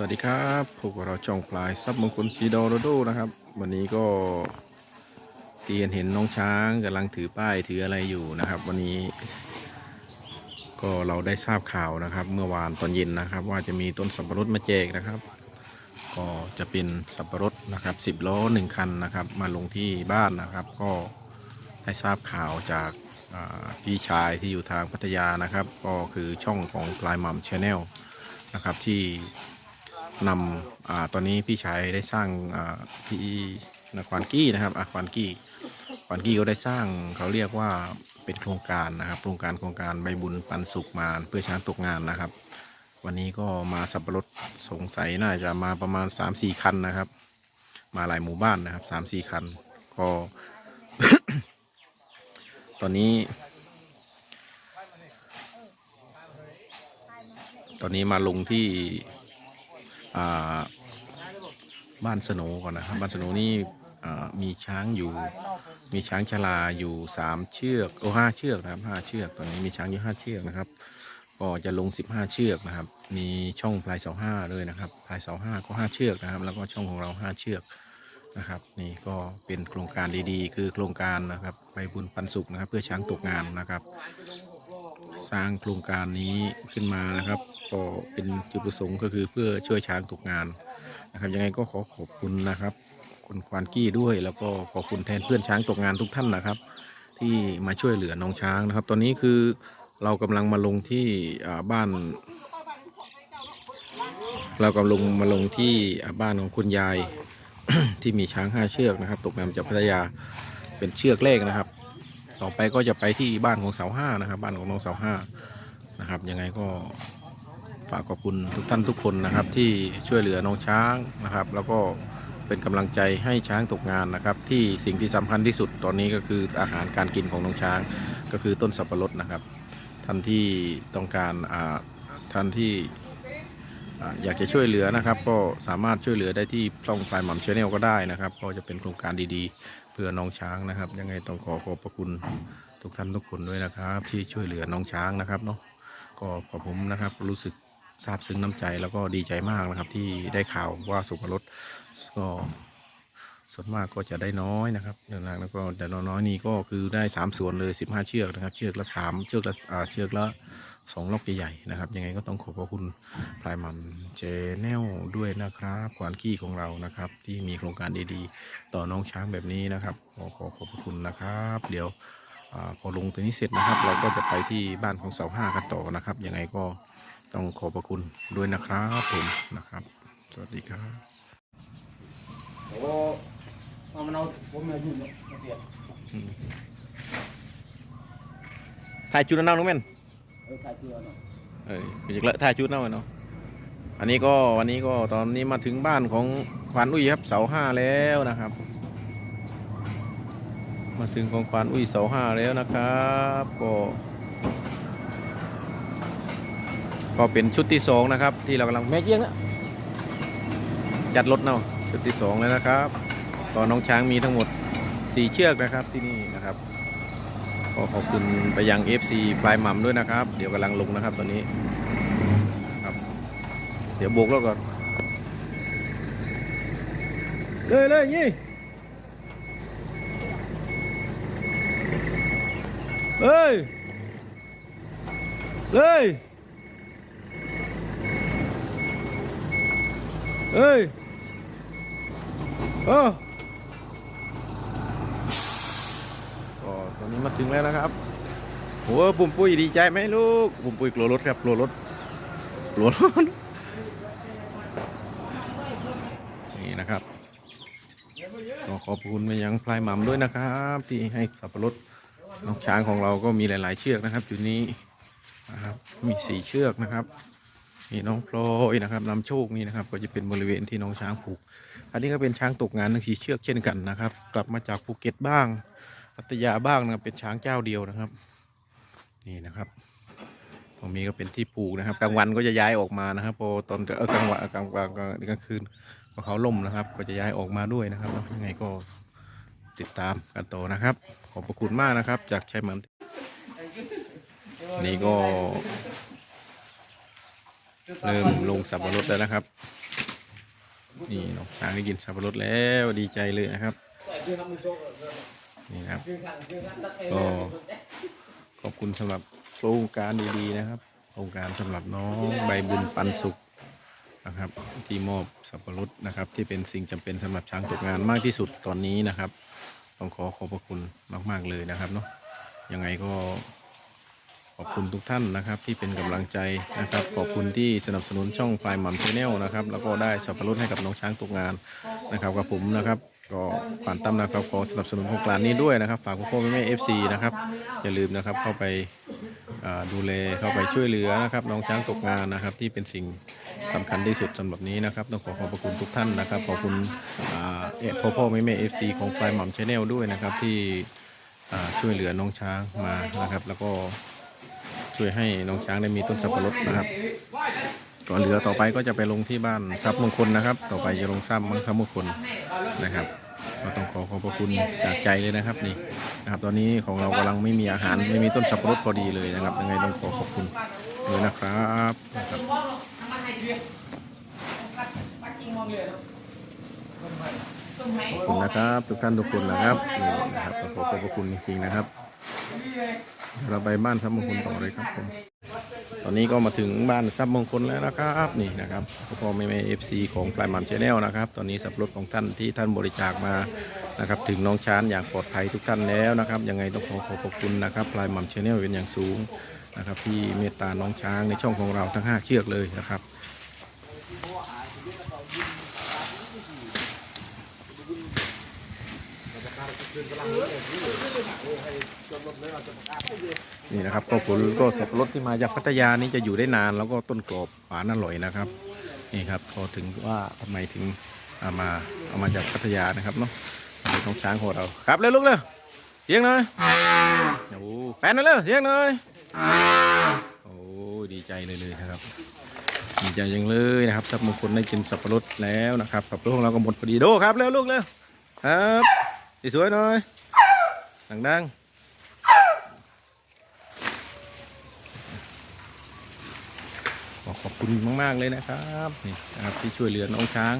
วัสดีครับพวกเราช่องปลายซับมงคลสีดอรโดนะครับ วันนี้ก็ที่เห็นเห็นน้องช้างกำลังถือป้ายถืออะไรอยู่นะครับ วันนี้ ก็เราได้ทราบข่าวนะครับ เมื่อวานตอนเย็นนะครับ ว่าจะมีต้นสับปะรดมาแจกนะครับ ก็จะเป็นสับปะรดนะครับสิบล้อหนึ่งคันนะครับ มาลงที่บ้านนะครับ ก็ได้ทราบข่าวจากพี่ชายที่อยู่ทางพัทยานะครับ ก็คือช่องของปลายมัมชาแนลนะครับที่ นำอตอนนี้พี่ชายได้สร้างอ่าที่นควานกี้นะครับควานกี้ควานกี้ก็ได้สร้างเขาเรียกว่าเป็นโครงการนะครับ โครงการโครงการใบบุญปันสุขมาเพื่อช้างตกงานนะครับ วันนี้ก็มาสับปะรดสงสัยน่าจะมาประมาณ 3-4 คันนะครับ มาหลายหมู่บ้านนะครับ 3-4 คัน ก็ ตอนนี้ตอนนี้มาลงที่ บ้านสโหนก่อนนะครับ บ้านสโหนนี่มีช้างอยู่ มีช้างชลาอยู่สามเชือกโอ้ห้าเชือกนะครับห้าเชือกตอนนี้มีช้างอยู่ห้าเชือกนะครับ ก็จะลงสิบห้าเชือกนะครับ มีช่องพลายเสาห้าด้วยนะครับพลายเสาห้าก็ห้าเชือกนะครับ แล้วก็ช่องของเราห้าเชือกนะครับ นี่ก็เป็นโครงการดีๆ คือโครงการนะครับไปบุญปันสุขนะครับ เพื่อช้างตกงานนะครับ สร้างโครงการนี้ขึ้นมานะครับ ก็เป็นจุดประสงค์ก็คือเพื่อช่วยช้างตกงานนะครับยังไงก็ขอขอบคุณนะครับคุณควานกี้ด้วย แล้วก็ขอบคุณแทนเพื่อนช้างตกงานทุกท่านนะครับ ที่มาช่วยเหลือน้องช้างนะครับ ตอนนี้คือเรากำลังมาลงที่บ้าน เรากำลังลงมาลงที่บ้านของคุณยายที่มีช้างห้าเชือกนะครับ ตกงานจากพัทยาเป็นเชือกแรกนะครับ ต่อไปก็จะไปที่บ้านของเสาห้านะครับ บ้านของน้องเสาห้านะครับยังไงก็ฝากขอบคุณทุกท่านทุกคนนะครับ ที่ช่วยเหลือน้องช้างนะครับ แล้วก็เป็นกำลังใจให้ช้างตกงานนะครับ ที่สิ่งที่สำคัญที่สุดตอนนี้ก็คืออาหารการกินของน้องช้าง ก็คือต้นสับปะรดนะครับ ท่านที่ต้องการท่านที่ อยากจะช่วยเหลือนะครับ ก็สามารถช่วยเหลือได้ที่ช่องไฟหม่ำชาแนลก็ได้นะครับ ก็จะเป็นโครงการดีๆ เพื่อน้องช้างนะครับ ยังไงต้องขอขอบพระคุณทุกท่านทุกคนด้วยนะครับ ที่ช่วยเหลือน้องช้างนะครับเนาะก็ขอผมนะครับรู้สึกซาบซึ้งน้ำใจแล้วก็ดีใจมากนะครับ ที่ได้ข่าวว่าสุภรสก็ส่วนมากก็จะได้น้อยนะครับเดือนแรกแล้วก็แต่น้อยนี่ก็คือได้สามส่วนเลยสิบห้าเชือกนะครับ เชือกละสามเชือกละเชือกละ สองล็อกใหญ่ๆนะครับ ยังไงก็ต้องขอบพระคุณพลายหมันเจแนลด้วยนะครับควานขี้ของเรานะครับ ที่มีโครงการดีๆ ต่อน้องช้างแบบนี้นะครับ ขอขอขอบพระคุณนะครับ เดี๋ยวอาพอลงตัวนี้เสร็จนะครับ เราก็จะไปที่บ้านของเสาห้ากันต่อนะครับ ยังไงก็ต้องขอบพระคุณด้วยนะครับผมนะครับ สวัสดีครับโอ้เอามันเอาผมมาอยู่เนี่ยมาเปลี่ยนถ่ายจุดน้ำน้องแม่นเออขายเกลือหน่อยเอออยากเลอะถ่ายจุดน้ำเนาะอันนี้ก็วันนี้ก็ตอนนี้มาถึงบ้านของควานอุ้ยครับเสาห้าแล้วนะครับ มาถึงของควานอุ้ยเสาห้าแล้วนะครับก็ก็เป็นชุดที่สองนะครับ ที่เรากำลังแม่เกี้ยงนะจัดรถเนาะชุดที่สองแล้วนะครับ ตอนน้องช้างมีทั้งหมดสี่เชือกนะครับที่นี่นะครับ ก็ขอบคุณไปยัง FC ปลายหม่ำด้วยนะครับ เดี๋ยวกำลังลงนะครับตอนนี้ครับ เดี๋ยวโบกแล้วก่อนเลยเลยยี่เลยเลยเฮ้ยเออ นี้มาถึงแล้วนะครับโหปุ่มปุ้ยดีใจไหมลูก ปุ่มปุ้ยกลัวรถครับกลัวรถกลัวรถนี่นะครับก็ขอบคุณไปยังพลายหม่ำด้วยนะครับ ที่ให้สับปะรดน้องช้างของเราก็มีหลาย ๆ เชือกนะครับอยู่นี้นะครับมีสี่เชือกนะครับนี่น้องพลอยนะครับนำโชคนี่นะครับ ก็จะเป็นบริเวณที่น้องช้างผูก อันนี้ก็เป็นช้างตกงานทั้งสี่เชือกเช่นกันนะครับ กลับมาจากภูเก็ตบ้าง พัทยาบ้างนะครับเป็นช้างเจ้าเดียวนะครับ นี่นะครับ ตรงนี้ก็เป็นที่ปลูกนะครับกลางวันก็จะย้ายออกมานะครับพอตอนเออกลางวันกลางกลางกลางคืนพอเขาล่มนะครับ ก็จะย้ายออกมาด้วยนะครับยังไงก็ติดตามกันต่อนะครับ ขอบพระคุณมากนะครับ จากชัยเหมันนี่ก็เริ่มลงสับปะรดแล้วนะครับ นี่น้องช้างได้กินสับปะรดแล้วดีใจเลยนะครับ นี่ครับก็ขอบคุณสำหรับโครงการดีๆนะครับ โครงการสำหรับน้องใบบุญปันสุขนะครับที่มอบสับปะรดนะครับ ที่เป็นสิ่งจำเป็นสำหรับช้างตกงานมากที่สุดตอนนี้นะครับ ต้องขอขอบพระคุณมาก ๆ เลยนะครับเนาะยังไงก็ อบคุณทุกท่านนะครับ ที่เป็นกำลังใจนะครับ ขอบคุณที่สนับสนุนช่องพลายหม่ำชาแนลนะครับ แล้วก็ได้สับปะรดให้กับน้องช้างตกงานนะครับกับผมนะครับก็ผ่านตั้มนะครับขอสนับสนุนโครงการนี้ด้วยนะครับ ฝากพ่อพ่อแม่แม่เอฟซีนะครับ อย่าลืมนะครับเข้าไปอ่าดูแลเข้าไปช่วยเหลือนะครับ น้องช้างตกงานนะครับ ที่เป็นสิ่งสำคัญที่สุดสำหรับนี้นะครับ ต้องขอขอบพระคุณทุกท่านนะครับขอบคุณอ่าเอพ่อพ่อแม่แม่เอฟซีของพลายหม่ำชาแนลด้วยนะครับที่อ่าช่วยเหลือน้องช้างมานะครับ แล้วก็ ช่วยให้น้องช้างได้มีต้นสับปะรดนะครับก่อนเหลือต่อไปก็จะไปลงที่บ้านทรัพย์มงคลนะครับ ต่อไปจะลงทรัพย์มังทรัพย์มงคลนะครับก็ต้องขอขอบพระคุณจากใจเลยนะครับนี่นะครับ ตอนนี้ของเรากำลังไม่มีอาหารไม่มีต้นสับปะรดพอดีเลยนะครับยังไงต้องขอขอบคุณเลยนะครับนะครับขอบคุณนะครับ ทุกท่านทุกคนนะครับนี่นะครับขอขอบพระคุณจริงๆนะครับ เราไปบ้านทรัพย์มงคลต่อเลยครับผมตอนนี้ก็มาถึงบ้านทรัพย์มงคลแล้วนะครับนี่นะครับพ่อแม่แม่เอฟซีของปลายมัมชาแนลนะครับ ตอนนี้สับรถของท่านที่ท่านบริจาคมานะครับ ถึงน้องช้างอย่างปลอดภัยทุกท่านแล้วนะครับยังไงต้องขอขอบคุณนะครับปลายมัมชาแนลเป็นอย่างสูงนะครับ ที่เมตตาน้องช้างในช่องของเราทั้ง 5 เชือกเลยนะครับนี่ นี่นะครับก็ผลก็สับปะรดที่มาจากพัทยานี่จะอยู่ได้นาน แล้วก็ต้นกรอบหวานอร่อยนะครับ นี่ครับพอถึงว่าทำไมถึงเอามาเอามาจากพัทยานะครับเนาะนของช้างของเราครับเร็วลูกเร็วเสียงหน่อยโอ้แฟนหน่อยเร็วเสียงหน่อยโอ้ดีใจเลยเลยนะครับดีใจยังเลยนะครับสับมงคลได้กินสับปะรดแล้วนะครับสับปะรดของเราก็หมดพอดีโดครับเร็วลูกเร็วครับสวยๆหน่อยดังๆ ขอขอบ คุณมาก ๆ เลยนะครับนี่นะครับที่ช่วยเหลือน้องช้าง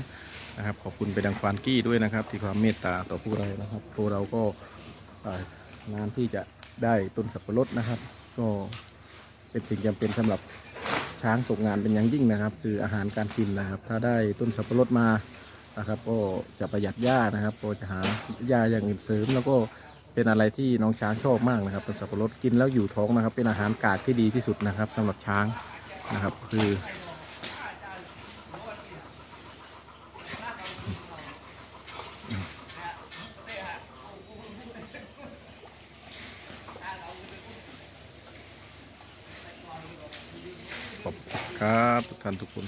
นะครับ ขอบคุณไปดังควานกี้ด้วยนะครับ ที่ความเมตตาต่อพวกเรานะครับพวกเราก็งานที่จะได้ต้นสับปะรดนะครับ ก็เป็นสิ่งจำเป็นสำหรับช้างตกงานเป็นอย่างยิ่งนะครับ คืออาหารการกินนะครับ ถ้าได้ต้นสับปะรดมานะครับ ก็จะประหยัดหญ้านะครับ ก็จะหาหญ้าอย่างอื่นเสริม แล้วก็เป็นอะไรที่น้องช้างชอบมากนะครับต้นสับปะรดกินแล้วอยู่ท้องนะครับ เป็นอาหารกาดที่ดีที่สุดนะครับสำหรับช้าง นะครับ คือ ขอบครับทุกท่านทุกคน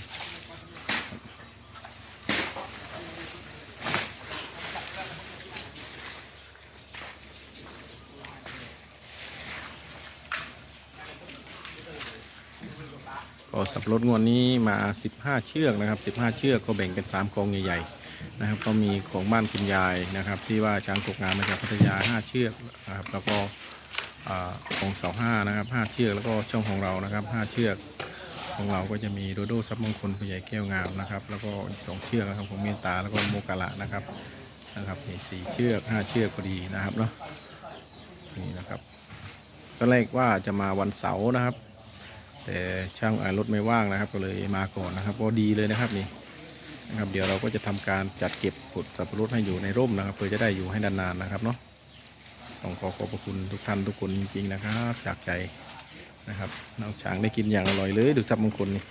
สับปะรดงวดนี้มา 15 เชือกนะครับ 15 เชือกก็แบ่งเป็น 3กองใหญ่ๆนะครับ ก็มีของบ้านคุณยายนะครับ ที่ว่าช้างตกงานมาจากพัทยา 5 เชือกนะครับแล้วก็ของเสาห้านะครับ 5 เชือกแล้วก็ช่องของเรานะครับ 5 เชือกของเราก็จะมีโดโดซับมงคลผู้ใหญ่แก้วงามนะครับ แล้วก็อีกสองเชือกนะครับของเมตตาแล้วก็โมกะละนะครับนะครับนี่สี่เชือกห้าเชือกพอดีนะครับเนาะนี่นะครับตอนแรกว่าจะมาวันเสาร์นะครับ แต่ช่างอ่ารถไม่ว่างนะครับ ก็เลยมาก่อนนะครับก็ดีเลยนะครับนี่นะครับ เดี๋ยวเราก็จะทำการจัดเก็บผลสับปะรดให้อยู่ในร่มนะครับ เพื่อจะได้อยู่ให้นานๆนะครับเนาะต้องขอขอบพระคุณทุกท่านทุกคนจริงๆนะครับจากใจนะครับน้องช้างได้กินอย่างอร่อยเลยดูซับมงคลนี่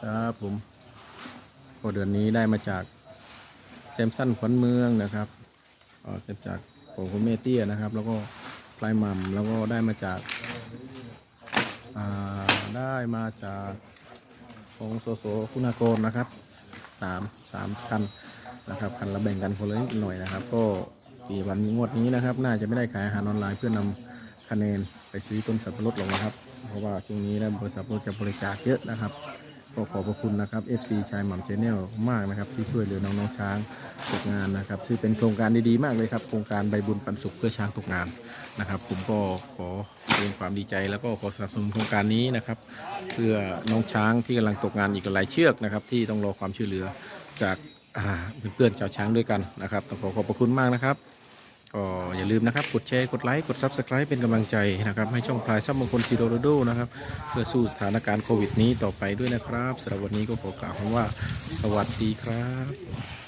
ครับผม เดือนนี้ได้มาจากแซมสันขวัญเมืองนะครับก็จจากของคุณเมเตี้ยนะครับ แล้วก็พลายมัมแล้วก็ได้มาจากได้มาจากของโซโซคุณากรนะครับสามสามคันนะครับคันละแบ่งกันคนละนิดหน่อยนะครับ ก็ปีวันงวดนี้นะครับ น่าจะไม่ได้ขายอาหารออนไลน์เพื่อนำคะแนนไปซื้อต้นสับปะรดหรอกนะครับ เพราะว่าช่วงนี้นะบริษัทรถจะบริจาคเยอะนะครับ ก็ขอบพระคุณนะครับ FC ชายหม่ำชแนลมากนะครับ ที่ช่วยเหลือน้องๆช้างตกงานนะครับซึ่งเป็นโครงการดีๆมากเลยครับ โครงการใบบุญปันสุขเพื่อช้างตกงานนะครับ ผมก็ขอแสดงความดีใจแล้วก็ขอสนับสนุนโครงการนี้นะครับ เพื่อน้องช้างที่กำลังตกงานอีกหลายเชือกนะครับ ที่ต้องรอความช่วยเหลือจากเพื่อนๆชาวช้างด้วยกันนะครับต้องขอขอบพระคุณมากนะครับ ก็อย่าลืมนะครับ กดแชร์ กดไลค์ กด Subscribe เป็นกำลังใจนะครับ ให้ช่องพลายซับมงคลซีโรโรโดนะครับ เพื่อสู้สถานการณ์โควิดนี้ต่อไปด้วยนะครับสำหรับวันนี้ก็ขอกล่าวคำว่า สวัสดีครับ